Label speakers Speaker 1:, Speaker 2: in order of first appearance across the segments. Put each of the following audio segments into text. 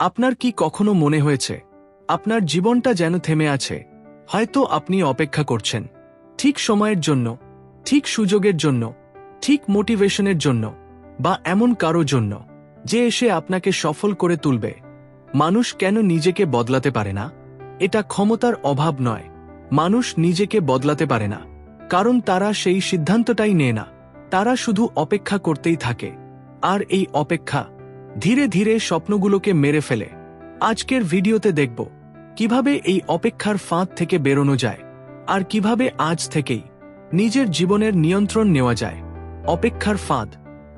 Speaker 1: আপনার কি কখনো মনে হয়েছে? আপনার জীবনটা যেন থেমে আছে। হয়তো আপনি অপেক্ষা করছেন। ঠিক সময়ের জন্য, ঠিক সুযোগের জন্য, ঠিক মোটিভেশনের জন্য, বা এমন কারও জন্য, যে এসে আপনাকে সফল করে তুলবে। মানুষ কেন নিজেকে বদলাতে পারে না? এটা ক্ষমতার অভাব নয়। মানুষ নিজেকে বদলাতে পারে না। কারণ তারা সেই সিদ্ধান্তটাই নেয় না। তারা শুধু অপেক্ষা করতেই থাকে। আর এই অপেক্ষা ধীরে ধীরে স্বপ্নগুলোকে মেরে ফেলে। আজকের ভিডিওতে দেখব, কীভাবে এই অপেক্ষার ফাঁদ থেকে বেরোনো যায়, আর কীভাবে আজ থেকেই নিজের জীবনের নিয়ন্ত্রণ নেওয়া যায়। অপেক্ষার ফাঁদ,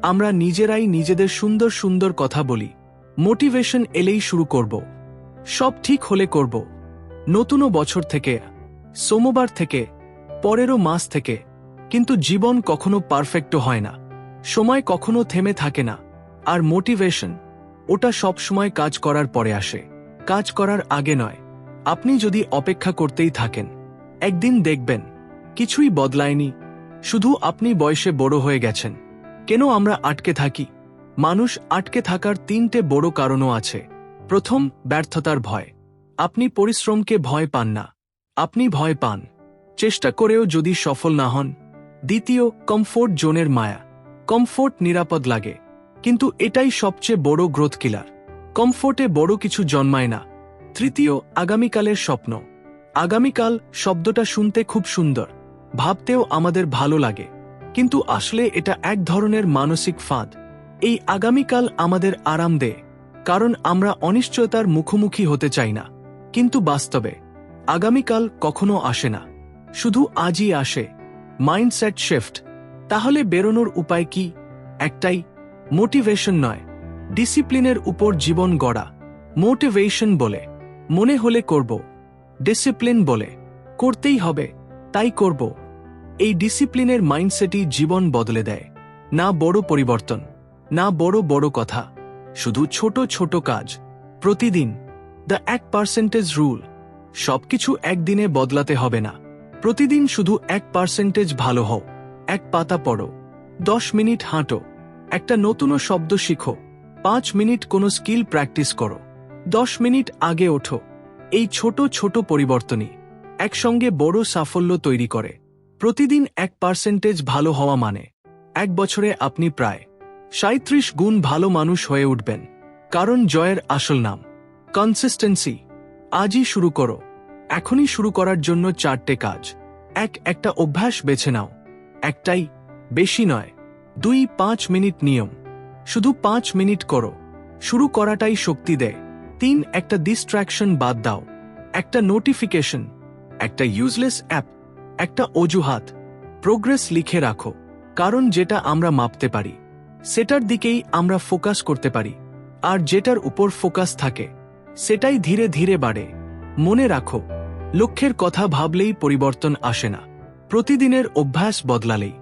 Speaker 1: আমরা নিজেরাই নিজেদের সুন্দর সুন্দর কথা বলি, মোটিভেশন এলেই শুরু করব। সব ঠিক হলে করব। নতুনও বছর থেকে, সোমবার থেকে, পরেরও মাস থেকে, কিন্তু জীবন কখনো পারফেক্ট হয় না। সময় কখনো থেমে থাকে না। আর মোটিভেশন, ওটা সব সময় কাজ করার পরে আসে। কাজ করার আগে নয়। আপনি যদি অপেক্ষা করতেই থাকেন, একদিন দেখবেন, কিছুই বদলায়নি। শুধু আপনি বয়সে বড় হয়ে গেছেন। কেন আমরা আটকে থাকি? মানুষ আটকে থাকার তিনটে বড় কারণও আছে। প্রথম, ব্যর্থতার ভয়। আপনি পরিশ্রমকে ভয় পান না। আপনি ভয় পান। চেষ্টা করেও যদি সফল না হন। দ্বিতীয়, কমফোর্ট জোনের মায়া। কমফোর্ট নিরাপদ লাগে। কিন্তু এটাই সবচেয়ে বড় গ্রোথ কিলার কমফোর্টে বড় কিছু জন্মায় না। তৃতীয়, আগামীকালের স্বপ্ন। আগামীকাল শব্দটা শুনতে খুব সুন্দর। ভাবতেও আমাদের ভালো লাগে। কিন্তু আসলে এটা এক ধরনের মানসিক ফাঁদ। এই আগামীকাল আমাদের আরাম দেয়। কারণ আমরা অনিশ্চয়তার মুখোমুখি হতে চাই না। কিন্তু বাস্তবে, আগামীকাল কখনো আসে না। শুধু আজই আসে। মাইন্ডসেট শিফট তাহলে বেরোনোর উপায় কি? একটাই মোটিভেশন নয়। ডিসিপ্লিনের উপর জীবন গড়া। মোটিভেশন বলে, মনে হলে করব। ডিসিপ্লিন বলে, করতেই হবে, তাই করব। এই ডিসিপ্লিনের মাইন্ডসেটই জীবন বদলে দেয়। না বড় পরিবর্তন, না বড় বড় কথা। শুধু ছোট ছোট কাজ। প্রতিদিন দ্য এক পার্সেন্টেজ রুল সবকিছু একদিনে বদলাতে হবে না। প্রতিদিন শুধু এক পার্সেন্টেজ ভালো হও। এক পাতা পড়ো। দশ মিনিট হাঁটো। একটা নতুন শব্দ শিখো। পাঁচ মিনিট কোনো স্কিল প্র্যাকটিস করো। দশ মিনিট আগে ওঠো। এই ছোট ছোট পরিবর্তনই একসঙ্গে বড় সাফল্য তৈরি করে। প্রতিদিন এক পার্সেন্টেজ ভালো হওয়া মানে এক বছরে আপনি প্রায় সাঁত্রিশ গুণ ভালো মানুষ হয়ে উঠবেন। কারণ জয়ের আসল নাম কনসিস্টেন্সি আজই শুরু করো। এখনই শুরু করার জন্য চারটে কাজ। এক, একটা অভ্যাস বেছে নাও। একটাই বেশি নয়। দুই পাঁচ মিনিট নিয়ম। শুধু পাঁচ মিনিট করো। শুরু করাটাই শক্তি দেয়। তিন, একটা ডিস্ট্র্যাকশন বাদ দাও। একটা নোটিফিকেশন একটা ইউজলেস অ্যাপ একটা অজুহাত। প্রোগ্রেস লিখে রাখো। কারণ যেটা আমরা মাপতে পারি, সেটার দিকেই আমরা ফোকাস করতে পারি। আর যেটার উপর ফোকাস থাকে, সেটাই ধীরে ধীরে বাড়ে। মনে রাখো, লক্ষ্যের কথা ভাবলেই পরিবর্তন আসে না। প্রতিদিনের অভ্যাস বদলালেই।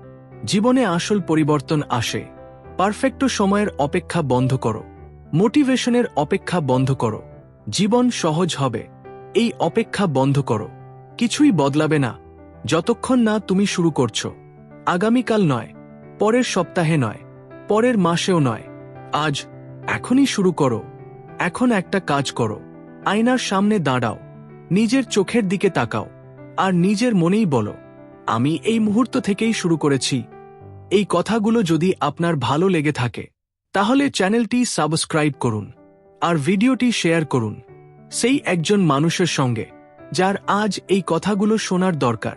Speaker 1: জীবনে আসল পরিবর্তন আসে। পারফেক্ট সময়ের অপেক্ষা বন্ধ করো। মোটিভেশনের অপেক্ষা বন্ধ করো। জীবন সহজ হবে। এই অপেক্ষা বন্ধ করো। কিছুই বদলাবে না। যতক্ষণ না তুমি শুরু করছ। আগামীকাল নয়। পরের সপ্তাহে নয়। পরের মাসেও নয়। আজ এখনই শুরু করো। এখন একটা কাজ করো। আয়নার সামনে দাঁড়াও। নিজের চোখের দিকে তাকাও। আর নিজের মনেই বলো। আমি এই মুহূর্ত থেকেই শুরু করেছি। এই কথাগুলো যদি আপনার ভালো লেগে থাকে, তাহলে চ্যানেলটি সাবস্ক্রাইব করুন আর ভিডিওটি শেয়ার করুন। সেই একজন মানুষের সঙ্গে, যার আজ এই কথাগুলো শোনার দরকার।